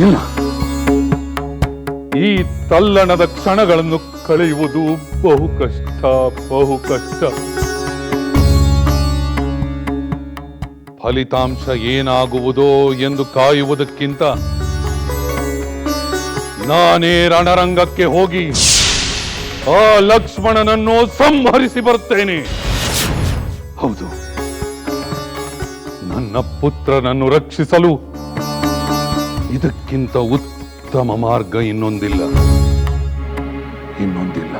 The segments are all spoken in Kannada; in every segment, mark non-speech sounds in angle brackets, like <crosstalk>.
ಇಲ್ಲ ಈ ತಲ್ಲಣದ ಕ್ಷಣಗಳನ್ನು ಕಳೆಯುವುದು ಬಹು ಕಷ್ಟ ಬಹು ಕಷ್ಟ. ಫಲಿತಾಂಶ ಏನಾಗುವುದೋ ಎಂದು ಕಾಯುವುದಕ್ಕಿಂತ ನಾನೇ ರಣರಂಗಕ್ಕೆ ಹೋಗಿ ಆ ಲಕ್ಷ್ಮಣನನ್ನು ಸಂಹರಿಸಿ ಬರುತ್ತೇನೆ. ಹೌದು. ನನ್ನ ಪುತ್ರನನ್ನು ರಕ್ಷಿಸಲು ಇದಕ್ಕಿಂತ ಉತ್ತಮ ಮಾರ್ಗ ಇನ್ನೊಂದಿಲ್ಲ. ಇನ್ನೊಂದಿಲ್ಲ.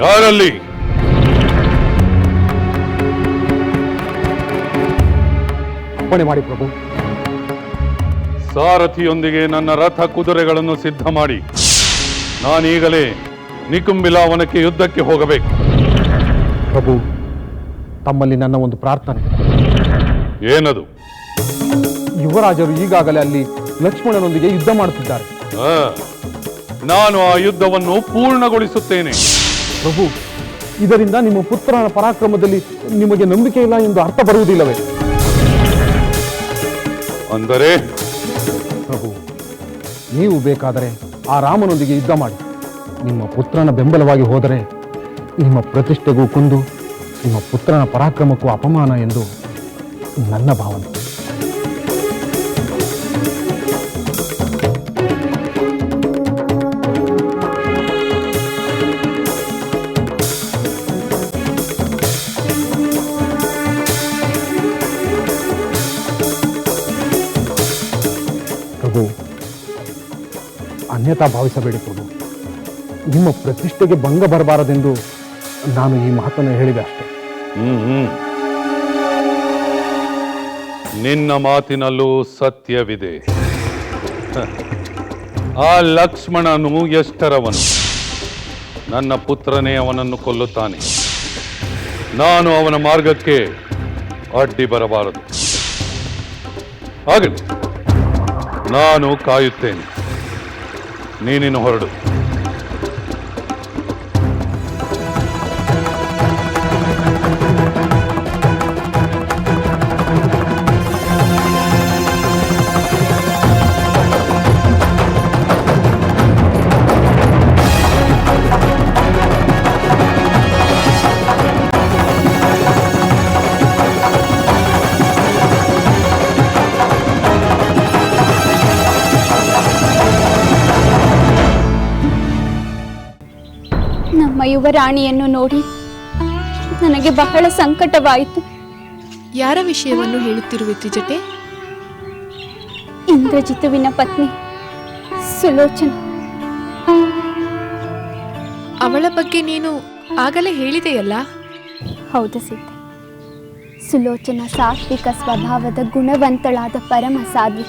ಯಾರಲ್ಲಿ? ಅಪ್ಪಣೆ ಮಾಡಿ ಪ್ರಭು. ಸಾರಥಿಯೊಂದಿಗೆ ನನ್ನ ರಥ ಕುದುರೆಗಳನ್ನು ಸಿದ್ಧ ಮಾಡಿ. ನಾನೀಗಲೇ ನಿಕುಂಬಿಲಾವನಕ್ಕೆ ಯುದ್ಧಕ್ಕೆ ಹೋಗಬೇಕು. ಪ್ರಭು ತಮ್ಮಲ್ಲಿ ನನ್ನ ಒಂದು ಪ್ರಾರ್ಥನೆ. ಏನದು? ಯುವರಾಜರು ಈಗಾಗಲೇ ಅಲ್ಲಿ ಲಕ್ಷ್ಮಣನೊಂದಿಗೆ ಯುದ್ಧ ಮಾಡುತ್ತಿದ್ದಾರೆ. ಆ, ನಾನು ಆ ಯುದ್ಧವನ್ನು ಪೂರ್ಣಗೊಳಿಸುತ್ತೇನೆ. ಪ್ರಭು ಇದರಿಂದ ನಿಮ್ಮ ಪುತ್ರನ ಪರಾಕ್ರಮದಲ್ಲಿ ನಿಮಗೆ ನಂಬಿಕೆ ಇಲ್ಲ ಎಂದು ಅರ್ಥ ಬರುವುದಿಲ್ಲವೇ? ಅಂದರೆ? ಪ್ರಭು ನೀವು ಬೇಕಾದರೆ ಆ ರಾಮನೊಂದಿಗೆ ಯುದ್ಧ ಮಾಡಿ. ನಿಮ್ಮ ಪುತ್ರನ ಬೆಂಬಲವಾಗಿ ಹೋದರೆ ನಿಮ್ಮ ಪ್ರತಿಷ್ಠೆಗೂ ಕುಂದು ನಿಮ್ಮ ಪುತ್ರನ ಪರಾಕ್ರಮಕ್ಕೂ ಅಪಮಾನ ಎಂದು ನನ್ನ ಭಾವನೆ. ಪ್ರಭು, ಅನ್ಯತಾ ಭಾವಿಸಬೇಡಿ ಪ್ರಭು. ನಿಮ್ಮ ಪ್ರತಿಷ್ಠೆಗೆ ಭಂಗ ಬರಬಾರದೆಂದು ನಾನು ಈ ಮಾತನ್ನು ಹೇಳಿದೆ ಅಷ್ಟೇ. ಹ್ಮ್ ಹ್ಮ್. ನಿನ್ನ ಮಾತಿನಲ್ಲೂ ಸತ್ಯವಿದೆ. ಆ ಲಕ್ಷ್ಮಣನು ಎಷ್ಟರವನು? ನನ್ನ ಪುತ್ರನೇ ಅವನನ್ನು ಕೊಲ್ಲುತ್ತಾನೆ. ನಾನು ಅವನ ಮಾರ್ಗಕ್ಕೆ ಅಡ್ಡಿ ಬರಬಾರದು. ಆಗಲಿ ನಾನು ಕಾಯುತ್ತೇನೆ. ನೀನಿನ್ನು ಹೊರಡು. ನಮ್ಮ ಯುವರಾಣಿಯನ್ನು ನೋಡಿ ನನಗೆ ಬಹಳ ಸಂಕಟವಾಯಿತು. ಯಾರ ವಿಷಯವನ್ನು ಹೇಳುತ್ತಿರುವೆ ತ್ರಿಜಟೆ? ಇಂದ್ರಜಿತುವಿನ ಪತ್ನಿ ಸುಲೋಚನ. ಅವಳ ಬಗ್ಗೆ ನೀನು ಆಗಲೇ ಹೇಳಿದೆಯಲ್ಲ? ಹೌದು ಸಿದ್ಧ ಸುಲೋಚನ ಸಾತ್ವಿಕ ಸ್ವಭಾವದ ಗುಣವಂತಳಾದ ಪರಮ ಸಾಧ್ವಿ.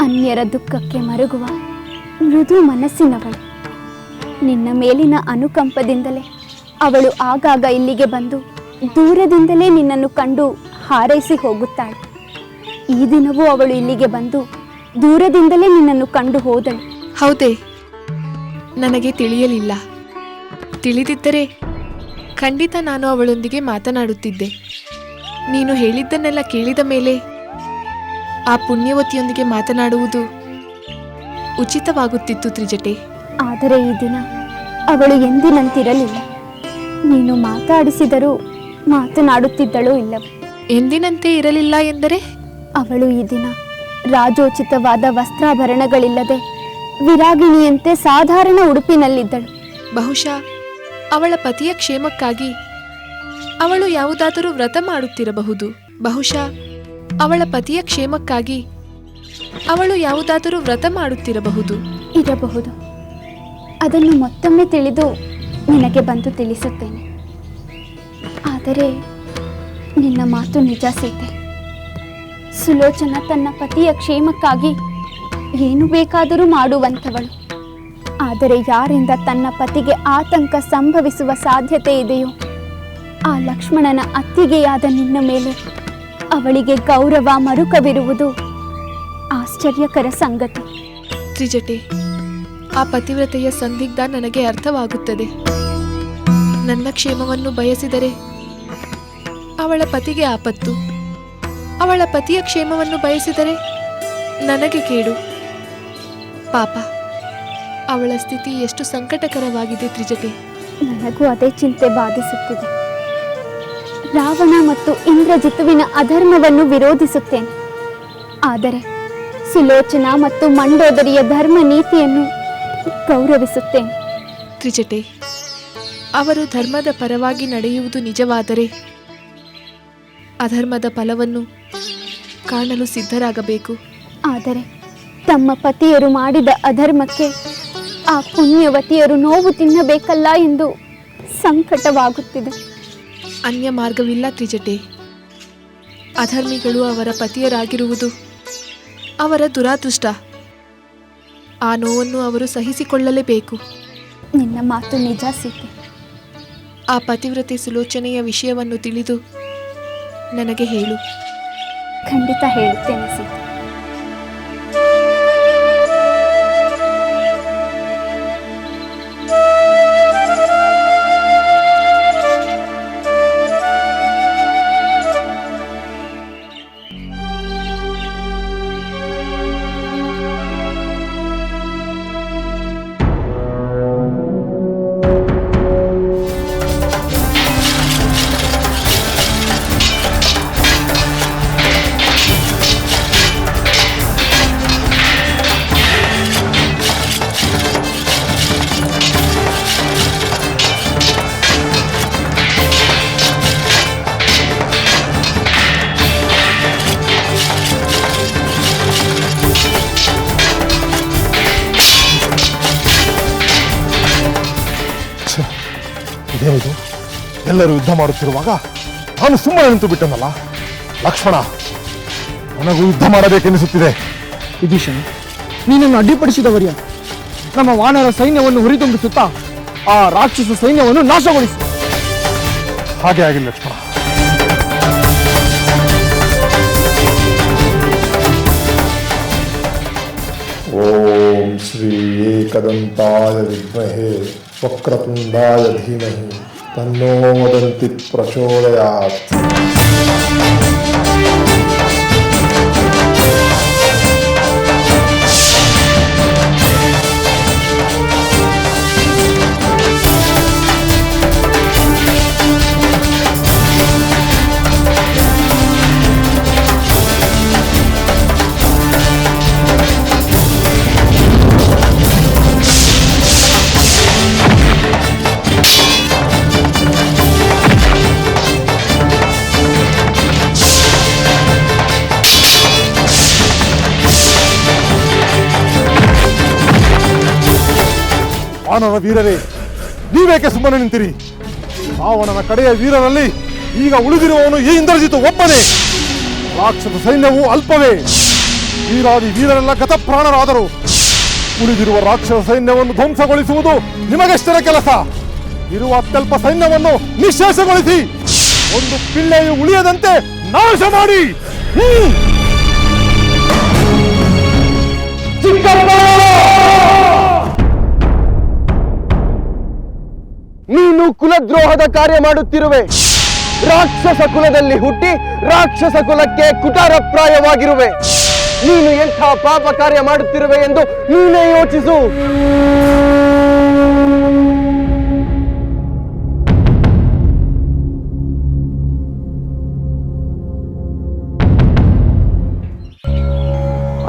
ಅನ್ಯರ ದುಃಖಕ್ಕೆ ಮರುಗುವ ಮೃದು ಮನಸ್ಸಿನವಳು. ನಿನ್ನ ಮೇಲಿನ ಅನುಕಂಪದಿಂದಲೇ ಅವಳು ಆಗಾಗ ಇಲ್ಲಿಗೆ ಬಂದು ದೂರದಿಂದಲೇ ನಿನ್ನನ್ನು ಕಂಡು ಹಾರೈಸಿ ಹೋಗುತ್ತಾಳೆ. ಈ ದಿನವೂ ಅವಳು ಇಲ್ಲಿಗೆ ಬಂದು ದೂರದಿಂದಲೇ ನಿನ್ನನ್ನು ಕಂಡು ಹೋದಳು. ಹೌದೇ, ನನಗೆ ತಿಳಿಯಲಿಲ್ಲ. ತಿಳಿದಿದ್ದರೆ ಖಂಡಿತ ನಾನು ಅವಳೊಂದಿಗೆ ಮಾತನಾಡುತ್ತಿದ್ದೆ. ನೀನು ಹೇಳಿದ್ದನ್ನೆಲ್ಲ ಕೇಳಿದ ಮೇಲೆ ಆ ಪುಣ್ಯವತಿಯೊಂದಿಗೆ ಮಾತನಾಡುವುದು ಉಚಿತವಾಗುತ್ತಿತ್ತು ತ್ರಿಜಟೆ. ಆದರೆ ಈ ದಿನ ಅವಳು ಎಂದಿನಂತಿರಲಿಲ್ಲ. ನೀನು ಮಾತಾಡಿಸಿದರೂ ಮಾತನಾಡುತ್ತಿದ್ದಳೋ ಇಲ್ಲ ಎಂದಿನಂತೆ ಇರಲಿಲ್ಲ ಎಂದರೆ? ಅವಳು ಈ ದಿನ ರಾಜೋಚಿತವಾದ ವಸ್ತ್ರಾಭರಣಗಳಿಲ್ಲದೆ ವಿರಾಗಿಣಿಯಂತೆ ಸಾಧಾರಣ ಉಡುಪಿನಲ್ಲಿದ್ದಳು. ಬಹುಶಃ ಅವಳ ಪತಿಯ ಕ್ಷೇಮಕ್ಕಾಗಿ ಅವಳು ಯಾವುದಾದರೂ ವ್ರತ ಮಾಡುತ್ತಿರಬಹುದು. ಬಹುಶಃ ಅವಳ ಪತಿಯ ಕ್ಷೇಮಕ್ಕಾಗಿ ಅವಳು ಯಾವುದಾದರೂ ವ್ರತ ಮಾಡುತ್ತಿರಬಹುದು. ಇರಬಹುದು. ಅದನ್ನು ಮತ್ತೊಮ್ಮೆ ತಿಳಿದು ನಿನಗೆ ಬಂದು ತಿಳಿಸುತ್ತೇನೆ. ಆದರೆ ನಿನ್ನ ಮಾತು ನಿಜ ಸೀತೆ. ಸುಲೋಚನ ತನ್ನ ಪತಿಯ ಕ್ಷೇಮಕ್ಕಾಗಿ ಏನು ಬೇಕಾದರೂ ಮಾಡುವಂಥವಳು. ಆದರೆ ಯಾರಿಂದ ತನ್ನ ಪತಿಗೆ ಆತಂಕ ಸಂಭವಿಸುವ ಸಾಧ್ಯತೆ ಇದೆಯೋ, ಆ ಲಕ್ಷ್ಮಣನ ಅತ್ತಿಗೆಯಾದ ನಿನ್ನ ಮೇಲೆ ಅವಳಿಗೆ ಗೌರವ ಮರುಕವಿರುವುದು ಆಶ್ಚರ್ಯಕರ ಸಂಗತಿ. ತ್ರಿಜಟೆ ಆ ಪತಿವ್ರತೆಯ ಸಂದಿಗ್ಧ ನನಗೆ ಅರ್ಥವಾಗುತ್ತದೆ. ನನ್ನ ಕ್ಷೇಮವನ್ನು ಬಯಸಿದರೆ ಅವಳ ಪತಿಗೆ ಆಪತ್ತು. ಅವಳ ಪತಿಯ ಕ್ಷೇಮವನ್ನು ಬಯಸಿದರೆ ನನಗೆ ಕೇಡು. ಪಾಪ, ಅವಳ ಸ್ಥಿತಿ ಎಷ್ಟು ಸಂಕಟಕರವಾಗಿದೆ ತ್ರಿಜಟೆ ನನಗೂ ಅದೇ ಚಿಂತೆ ಬಾಧಿಸುತ್ತಿದೆ. ರಾವಣ ಮತ್ತು ಇಂದ್ರಜಿತುವಿನ ಅಧರ್ಮವನ್ನು ವಿರೋಧಿಸುತ್ತೇನೆ. ಆದರೆ ಸುಲೋಚನಾ ಮತ್ತು ಮಂಡೋದರಿಯ ಧರ್ಮ ನೀತಿಯನ್ನು ಗೌರವಿಸುತ್ತೇನೆ. ತ್ರಿಜಟೆ ಅವರು ಧರ್ಮದ ಪರವಾಗಿ ನಡೆಯುವುದು ನಿಜವಾದರೆ ಅಧರ್ಮದ ಫಲವನ್ನು ಕಾಣಲು ಸಿದ್ಧರಾಗಬೇಕು. ಆದರೆ ತಮ್ಮ ಪತಿಯರು ಮಾಡಿದ ಅಧರ್ಮಕ್ಕೆ ಆ ಪುಣ್ಯವತಿಯರು ನೋವು ತಿನ್ನಬೇಕಲ್ಲ ಎಂದು ಸಂಕಟವಾಗುತ್ತಿದೆ. ಅನ್ಯ ಮಾರ್ಗವಿಲ್ಲ ತ್ರಿಜಟೆ. ಅಧರ್ಮಿಗಳು ಅವರ ಪತಿಯರಾಗಿರುವುದು ಅವರ ದುರಾದೃಷ್ಟ. ಆ ನೋವನ್ನು ಅವರು ಸಹಿಸಿಕೊಳ್ಳಲೇಬೇಕು. ನಿನ್ನ ಮಾತು ನಿಜ ಸೀತೆ ಆ ಪತಿವ್ರತೆ ಸುಲೋಚನೆಯ ವಿಷಯವನ್ನು ತಿಳಿದು ನನಗೆ ಹೇಳು. ಖಂಡಿತ ಹೇಳುತ್ತೇನೆ ಸೀತೆ ಎಲ್ಲರೂ ಯುದ್ಧ ಮಾಡುತ್ತಿರುವಾಗ ನಾನು ಸುಮ್ಮನೆ ನಿಂತು ಬಿಟ್ಟನಲ್ಲ? ಲಕ್ಷ್ಮಣ ನನಗೂ ಯುದ್ಧ ಮಾಡಬೇಕೆನಿಸುತ್ತಿದೆ. ವಿಭೀಷಣ ನೀನನ್ನು ಅಡ್ಡಿಪಡಿಸಿದವರಿಯ ನಮ್ಮ ವಾನರ ಸೈನ್ಯವನ್ನು ಹುರಿದುಂಬಿಸುತ್ತಾ ಆ ರಾಕ್ಷಸ ಸೈನ್ಯವನ್ನು ನಾಶಗೊಳಿಸಿ. ಹಾಗೆ ಆಗಿಲ್ಲ ಲಕ್ಷ್ಮಣ. ಓಂ ಶ್ರೀ ಏಕದಂತಾಯ ವಿದ್ಮಹೇ ವಕ್ರತುಂಡಾಯ ಧೀಮಹಿ. തന്നോദന്തി പ്രചോദയാ ಅವನ ವೀರರೇ, ನೀವೇಕೆ ಸುಮ್ಮನೆ ನಿಂತಿರಿ? ರಾವಣನ ಕಡೆಯ ವೀರರಲ್ಲಿ ಈಗ ಉಳಿದಿರುವವನು ಈ ಇಂದ್ರಜಿತು ಒಬ್ಬನೇ. ರಾಕ್ಷಸ ಸೈನ್ಯವು ಅಲ್ಪವೇ. ವೀರಾದಿ ವೀರರೆಲ್ಲ ಗತಪ್ರಾಣರಾದರು. ಉಳಿದಿರುವ ರಾಕ್ಷಸ ಸೈನ್ಯವನ್ನು ಧ್ವಂಸಗೊಳಿಸುವುದು ನಿಮಗೆಷ್ಟರ ಕೆಲಸ? ಇರುವ ಅತ್ಯಲ್ಪ ಸೈನ್ಯವನ್ನು ನಿಶೇಷಗೊಳಿಸಿ. ಒಂದು ಪಿಳ್ಳೆಯು ಉಳಿಯದಂತೆ ನಾಶ ಮಾಡಿ. ನೀನು ಕುಲದ್ರೋಹದ ಕಾರ್ಯ ಮಾಡುತ್ತಿರುವೆ. ರಾಕ್ಷಸ ಕುಲದಲ್ಲಿ ಹುಟ್ಟಿ ರಾಕ್ಷಸ ಕುಲಕ್ಕೆ ಕುಟಾರಪ್ರಾಯವಾಗಿರುವೆ. ನೀನು ಎಂಥ ಪಾಪ ಕಾರ್ಯ ಮಾಡುತ್ತಿರುವೆ ಎಂದು ನೀನೇ ಯೋಚಿಸು.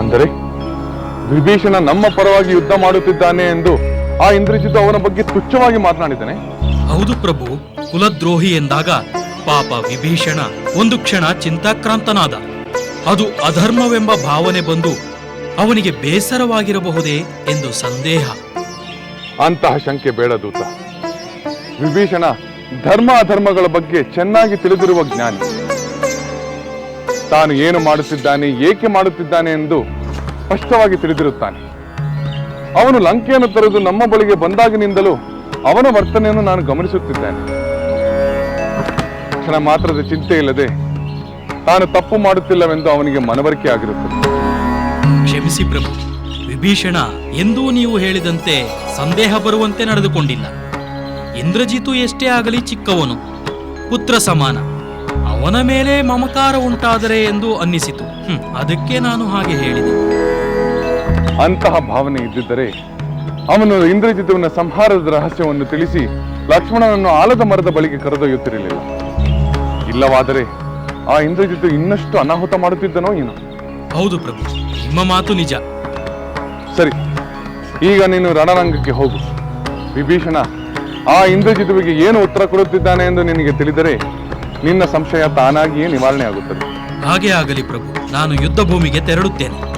ಅಂದರೆ ವಿಭೀಷಣ ನಮ್ಮ ಪರವಾಗಿ ಯುದ್ಧ ಮಾಡುತ್ತಿದ್ದಾನೆ ಎಂದು ಆ ಇಂದ್ರಜಿತ್ ಅವನ ಬಗ್ಗೆ ತುಚ್ಛವಾಗಿ ಮಾತನಾಡಿದ್ದಾನೆ. ಹೌದು ಪ್ರಭು ಕುಲದ್ರೋಹಿ ಎಂದಾಗ ಪಾಪ ವಿಭೀಷಣ ಒಂದು ಕ್ಷಣ ಚಿಂತಾಕ್ರಾಂತನಾದ. ಅದು ಅಧರ್ಮವೆಂಬ ಭಾವನೆ ಬಂದು ಅವನಿಗೆ ಬೇಸರವಾಗಿರಬಹುದೇ ಎಂದು ಸಂದೇಹ. ಅಂತಹ ಶಂಕೆ ಬೇಡ ದೂತ. ವಿಭೀಷಣ ಧರ್ಮ ಅಧರ್ಮಗಳ ಬಗ್ಗೆ ಚೆನ್ನಾಗಿ ತಿಳಿದಿರುವ ಜ್ಞಾನಿ. ತಾನು ಏನು ಮಾಡುತ್ತಿದ್ದಾನೆ ಏಕೆ ಮಾಡುತ್ತಿದ್ದಾನೆ ಎಂದು ಸ್ಪಷ್ಟವಾಗಿ ತಿಳಿದಿರುತ್ತಾನೆ. ಅವನು ಲಂಕೆಯನ್ನು ತೊರೆದು ನಮ್ಮ ಬಳಿಗೆ ಬಂದಾಗಿನಿಂದಲೂ ಅವನ ವರ್ತನೆಯನ್ನು ನಾನು ಗಮನಿಸುತ್ತಿದ್ದೇನೆ. ಕ್ಷಣ ಮಾತ್ರದ ಚಿಂತೆ ಇಲ್ಲದೆ ತಾನು ತಪ್ಪು ಮಾಡುತ್ತಿಲ್ಲವೆಂದು ಅವನಿಗೆ ಮನವರಿಕೆ ಆಗಿರುತ್ತದೆ. ಕ್ಷಮಿಸಿ ಪ್ರಭು, ವಿಭೀಷಣ, ಎಂದೂ ನೀವು ಹೇಳಿದಂತೆ ಸಂದೇಹ ಬರುವಂತೆ ನಡೆದುಕೊಂಡಿಲ್ಲ. ಇಂದ್ರಜಿತು ಎಷ್ಟೇ ಆಗಲಿ ಚಿಕ್ಕವನು, ಪುತ್ರ ಸಮಾನ. ಅವನ ಮೇಲೆ ಮಮಕಾರ ಉಂಟಾದರೆ ಎಂದು ಅನ್ನಿಸಿತು. ಅದಕ್ಕೆ ನಾನು ಹಾಗೆ ಹೇಳಿದೆ. ಅಂತಹ ಭಾವನೆ ಇದ್ದಿದ್ದರೆ ಅವನು ಇಂದ್ರಜಿತುವಿನ ಸಂಹಾರದ ರಹಸ್ಯವನ್ನು ತಿಳಿಸಿ ಲಕ್ಷ್ಮಣನನ್ನು ಆಲದ ಮರದ ಬಳಿಗೆ ಕರೆದೊಯ್ಯುತ್ತಿರಲಿಲ್ಲ. ಇಲ್ಲವಾದರೆ ಆ ಇಂದ್ರಜಿತು ಇನ್ನಷ್ಟು ಅನಾಹುತ ಮಾಡುತ್ತಿದ್ದನೋ ಏನೋ? ಹೌದು ಪ್ರಭು ನಿಮ್ಮ ಮಾತು ನಿಜ. ಸರಿ ಈಗ ನೀನು ರಣರಂಗಕ್ಕೆ ಹೋಗು. ವಿಭೀಷಣ ಆ ಇಂದ್ರಜಿತುವಿಗೆ ಏನು ಉತ್ತರ ಕೊಡುತ್ತಿದ್ದಾನೆ ಎಂದು ನಿನಗೆ ತಿಳಿದರೆ ನಿನ್ನ ಸಂಶಯ ತಾನಾಗಿಯೇ ನಿವಾರಣೆ ಆಗುತ್ತದೆ ಹಾಗೆ ಆಗಲಿ ಪ್ರಭು ನಾನು ಯುದ್ಧ ಭೂಮಿಗೆ ತೆರಳುತ್ತೇನೆ.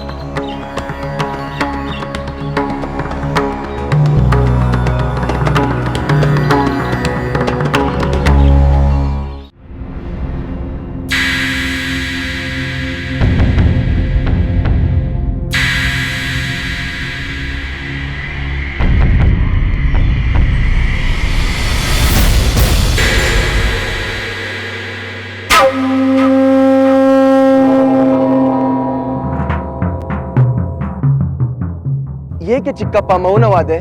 ಏಕೆ ಚಿಕ್ಕಪ್ಪ ಮೌನವಾದೆ,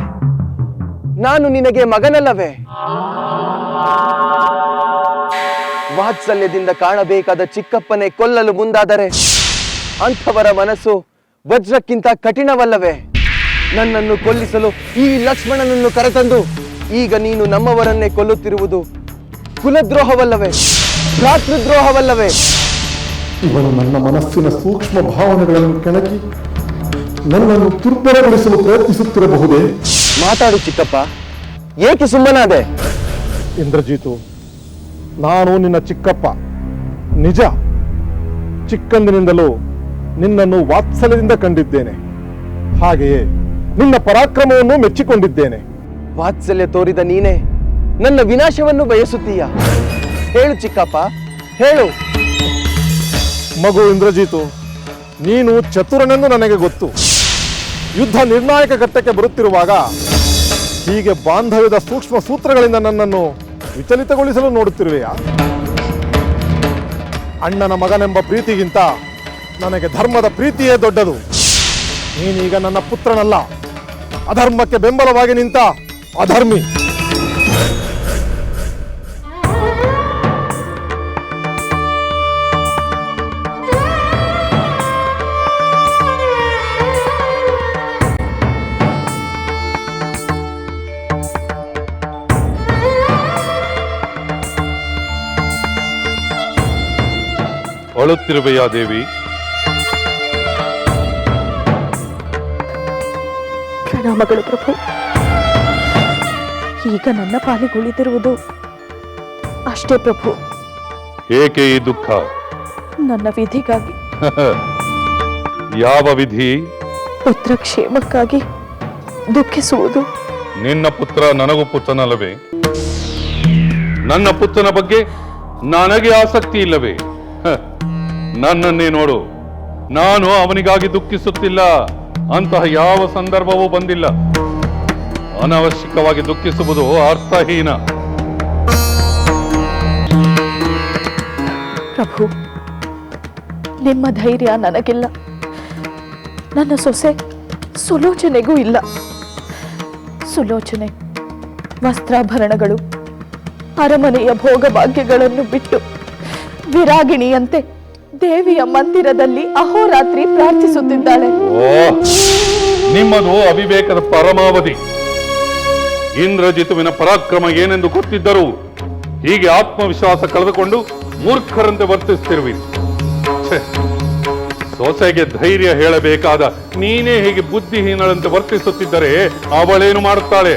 ನಾನು ನಿನಗೆ ಮಗನಲ್ಲವೇ? ವಾತ್ಸಲ್ಯದಿಂದ ಕಾಣಬೇಕಾದ ಚಿಕ್ಕಪ್ಪನೇ ಕೊಲ್ಲಲು ಮುಂದಾದರೆ ಅಂಥವರ ಮನಸ್ಸು ವಜ್ರಕ್ಕಿಂತ ಕಠಿಣವಲ್ಲವೇ? ನನ್ನನ್ನು ಕೊಲ್ಲಿಸಲು ಈ ಲಕ್ಷ್ಮಣನನ್ನು ಕರೆತಂದು ಈಗ ನೀನು ನಮ್ಮವರನ್ನೇ ಕೊಲ್ಲುತ್ತಿರುವುದು ಕುಲದ್ರೋಹವಲ್ಲವೇ? ಭ್ರಾತೃದ್ರೋಹವಲ್ಲವೇ? ಇವನು ನನ್ನ ಮನಸ್ಸಿನ ಸೂಕ್ಷ್ಮ ಭಾವನೆಗಳನ್ನು ಕೆಣಕಿ ನನ್ನನ್ನು ದುರ್ಬಲಗೊಳಿಸಲು ಪ್ರಯತ್ನಿಸುತ್ತಿರಬಹುದೇ? ಮಾತಾಡು ಚಿಕ್ಕಪ್ಪ. ಏಕೆ ಸುಮ್ಮನಾದೆ? ಇಂದ್ರಜೀತು ನಾನು ನಿನ್ನ ಚಿಕ್ಕಪ್ಪ. ನಿಜ. ಚಿಕ್ಕಂದಿನಿಂದಲೂ ನಿನ್ನನ್ನು ವಾತ್ಸಲ್ಯದಿಂದ ಕಂಡಿದ್ದೇನೆ. ಹಾಗೆಯೇ ನಿನ್ನ ಪರಾಕ್ರಮವನ್ನು ಮೆಚ್ಚಿಕೊಂಡಿದ್ದೇನೆ. ವಾತ್ಸಲ್ಯ ತೋರಿದ ನೀನೇ ನನ್ನ ವಿನಾಶವನ್ನು ಬಯಸುತ್ತೀಯ? ಹೇಳು ಚಿಕ್ಕಪ್ಪ ಹೇಳು. ಮಗು ಇಂದ್ರಜೀತು ನೀನು ಚತುರನೆಂದು ನನಗೆ ಗೊತ್ತು. ಯುದ್ಧ ನಿರ್ಣಾಯಕ ಘಟ್ಟಕ್ಕೆ ಬರುತ್ತಿರುವಾಗ ಹೀಗೆ ಬಾಂಧವ್ಯದ ಸೂಕ್ಷ್ಮ ಸೂತ್ರಗಳಿಂದ ನನ್ನನ್ನು ವಿಚಲಿತಗೊಳಿಸಲು ನೋಡುತ್ತಿರುವೆಯಾ? ಅಣ್ಣನ ಮಗನೆಂಬ ಪ್ರೀತಿಗಿಂತ ನನಗೆ ಧರ್ಮದ ಪ್ರೀತಿಯೇ ದೊಡ್ಡದು. ನೀನೀಗ ನನ್ನ ಪುತ್ರನಲ್ಲ. ಅಧರ್ಮಕ್ಕೆ ಬೆಂಬಲವಾಗಿ ನಿಂತ ಅಧರ್ಮಿ. ಅಳುತ್ತಿರುವೆಯಾ ದೇವಿ. ಪ್ರಣಾಮಗಳು ಪ್ರಭು. ಈಗ ನನ್ನ ಪಾಲಿಗೆ ಉಳಿದಿರುವುದು ಅಷ್ಟೇ ಪ್ರಭು. ಏಕೆ ಈ ದುಃಖ? ನನ್ನ ವಿಧಿಗಾಗಿ. <laughs> ಯಾವ ವಿಧಿ? ಪುತ್ರ ಕ್ಷೇಮಕ್ಕಾಗಿ ದುಃಖಿಸುವುದು. ನಿನ್ನ ಪುತ್ರ ನನಗೂ ಪುತ್ರನಲ್ಲವೇ? ನನ್ನ ಪುತ್ರನ ಬಗ್ಗೆ ನನಗೆ ಆಸಕ್ತಿ ಇಲ್ಲವೇ? ನನ್ನನ್ನೇ ನೋಡು. ನಾನು ಅವನಿಗಾಗಿ ದುಃಖಿಸುತ್ತಿಲ್ಲ. ಅಂತಹ ಯಾವ ಸಂದರ್ಭವೂ ಬಂದಿಲ್ಲ. ಅನವಶ್ಯಕವಾಗಿ ದುಃಖಿಸುವುದು ಅರ್ಥಹೀನ. ಪ್ರಭು, ನಿಮ್ಮ ಧೈರ್ಯ ನನಗಿಲ್ಲ. ನನ್ನ ಸೊಸೆ ಸುಲೋಚನೆಗೂ ಇಲ್ಲ. ಸುಲೋಚನೆ, ವಸ್ತ್ರಾಭರಣಗಳು, ಅರಮನೆಯ ಭೋಗಭಾಗ್ಯಗಳನ್ನು ಬಿಟ್ಟು ವಿರಾಗಿಣಿಯಂತೆ ದೇವಿಯ ಮಂದಿರದಲ್ಲಿ ಅಹೋರಾತ್ರಿ ಪ್ರಾರ್ಥಿಸುತ್ತಿದ್ದಾಳೆ. ಓ, ನಿಮ್ಮದು ಅವಿವೇಕದ ಪರಮಾವಧಿ. ಇಂದ್ರಜಿತುವಿನ ಪರಾಕ್ರಮ ಏನೆಂದು ಗೊತ್ತಿದ್ದರೂ ಹೀಗೆ ಆತ್ಮವಿಶ್ವಾಸ ಕಳೆದುಕೊಂಡು ಮೂರ್ಖರಂತೆ ವರ್ತಿಸುತ್ತಿರುವಿ ಸೊಸೆಗೆ ಧೈರ್ಯ ಹೇಳಬೇಕಾದ ನೀನೇ ಹೀಗೆ ಬುದ್ಧಿಹೀನಳಂತೆ ವರ್ತಿಸುತ್ತಿದ್ದರೆ ಅವಳೇನು ಮಾಡುತ್ತಾಳೆ?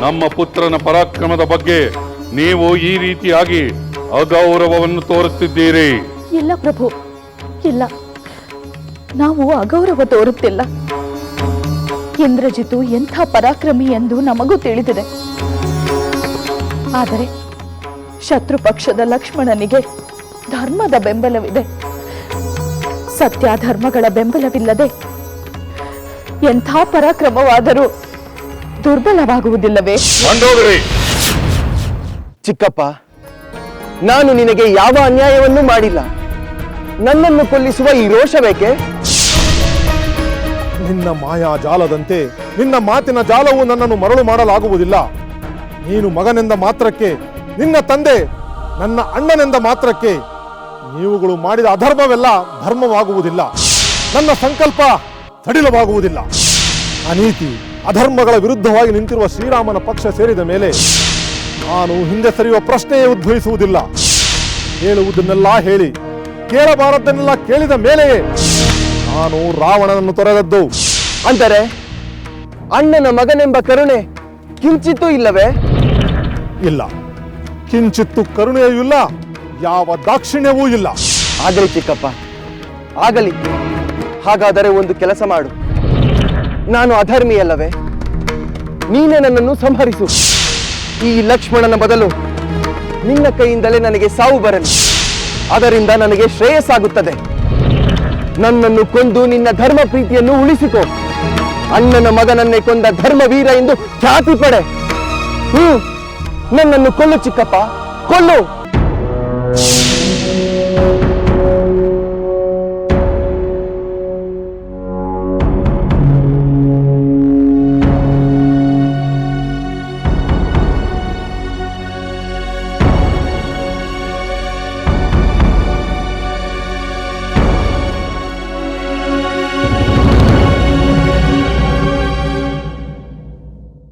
ನಮ್ಮ ಪುತ್ರನ ಪರಾಕ್ರಮದ ಬಗ್ಗೆ ನೀವು ಈ ರೀತಿಯಾಗಿ ಅಗೌರವವನ್ನು ತೋರುತ್ತಿದ್ದೀರಿ. ಇಲ್ಲ ಪ್ರಭು ಇಲ್ಲ. ನಾವು ಅಗೌರವ ತೋರುತ್ತಿಲ್ಲ. ಇಂದ್ರಜಿತು ಎಂಥ ಪರಾಕ್ರಮಿ ಎಂದು ನಮಗೂ ತಿಳಿದಿದೆ. ಆದರೆ ಶತ್ರು ಪಕ್ಷದ ಲಕ್ಷ್ಮಣನಿಗೆ ಧರ್ಮದ ಬೆಂಬಲವಿದೆ. ಸತ್ಯಾಧರ್ಮಗಳ ಬೆಂಬಲವಿಲ್ಲದೆ ಎಂಥ ಪರಾಕ್ರಮವಾದರೂ ದುರ್ಬಲವಾಗುವುದಿಲ್ಲವೇ? ಚಿಕ್ಕಪ್ಪ ನಾನು ನಿನಗೆ ಯಾವ ಅನ್ಯಾಯವನ್ನೂ ಮಾಡಿಲ್ಲ? ನನ್ನನ್ನು ಕೊಲ್ಲಿಸುವ ಈ ರೋಷ ಬೇಕೆ ನಿನ್ನ ಮಾಯಾ ಜಾಲದಂತೆ ನಿನ್ನ ಮಾತಿನ ಜಾಲವು ನನ್ನನ್ನು ಮರಳು ಮಾಡಲಾಗುವುದಿಲ್ಲ. ನೀನು ಮಗನೆಂದ ಮಾತ್ರಕ್ಕೆ, ನಿನ್ನ ತಂದೆ ನನ್ನ ಅಣ್ಣನೆಂದ ಮಾತ್ರಕ್ಕೆ ನೀವುಗಳು ಮಾಡಿದ ಅಧರ್ಮವೆಲ್ಲ ಧರ್ಮವಾಗುವುದಿಲ್ಲ. ನನ್ನ ಸಂಕಲ್ಪ ಸಡಿಲವಾಗುವುದಿಲ್ಲ. ಅನೀತಿ, ಅಧರ್ಮಗಳ ವಿರುದ್ಧವಾಗಿ ನಿಂತಿರುವ ಶ್ರೀರಾಮನ ಪಕ್ಷ ಸೇರಿದ ಮೇಲೆ ನಾನು ಹಿಂದೆ ಸರಿಯುವ ಪ್ರಶ್ನೆಯೇ ಉದ್ಭವಿಸುವುದಿಲ್ಲ. ಹೇಳುವುದನ್ನೆಲ್ಲ ಹೇಳಿ ಕೇಳಬಾರದನ್ನೆಲ್ಲ ಕೇಳಿದ ಮೇಲೆಯೇ ನಾನು ರಾವಣನನ್ನು ತೊರೆದದ್ದು. ಅಂದರೆ ಅಣ್ಣನ ಮಗನೆಂಬ ಕರುಣೆ ಕಿಂಚಿತ್ತೂ ಇಲ್ಲವೇ? ಇಲ್ಲ. ಕಿಂಚಿತ್ತು ಕರುಣೆಯೂ ಇಲ್ಲ ಯಾವ ದಾಕ್ಷಿಣ್ಯವೂ ಇಲ್ಲ. ಆಗಲಿ ಚಿಕ್ಕಪ್ಪ ಆಗಲಿ. ಹಾಗಾದರೆ ಒಂದು ಕೆಲಸ ಮಾಡು. ನಾನು ಅಧರ್ಮಿಯಲ್ಲವೇ? ನೀನೇ ನನ್ನನ್ನು ಸಂಹರಿಸು. ಈ ಲಕ್ಷ್ಮಣನ ಬದಲು ನಿನ್ನ ಕೈಯಿಂದಲೇ ನನಗೆ ಸಾವು ಬರಲಿ. ಅದರಿಂದ ನನಗೆ ಶ್ರೇಯಸ್ಸಾಗುತ್ತದೆ. ನನ್ನನ್ನು ಕೊಂದು ನಿನ್ನ ಧರ್ಮ ಪ್ರೀತಿಯನ್ನು ಉಳಿಸಿಕೊ. ಅಣ್ಣನ ಮಗನನ್ನೇ ಕೊಂದ ಧರ್ಮವೀರ ಎಂದು ಖ್ಯಾತಿ ಪಡೆ. ಹ್ಮ್, ನನ್ನನ್ನು ಕೊಲ್ಲು ಚಿಕ್ಕಪ್ಪ, ಕೊಲ್ಲು.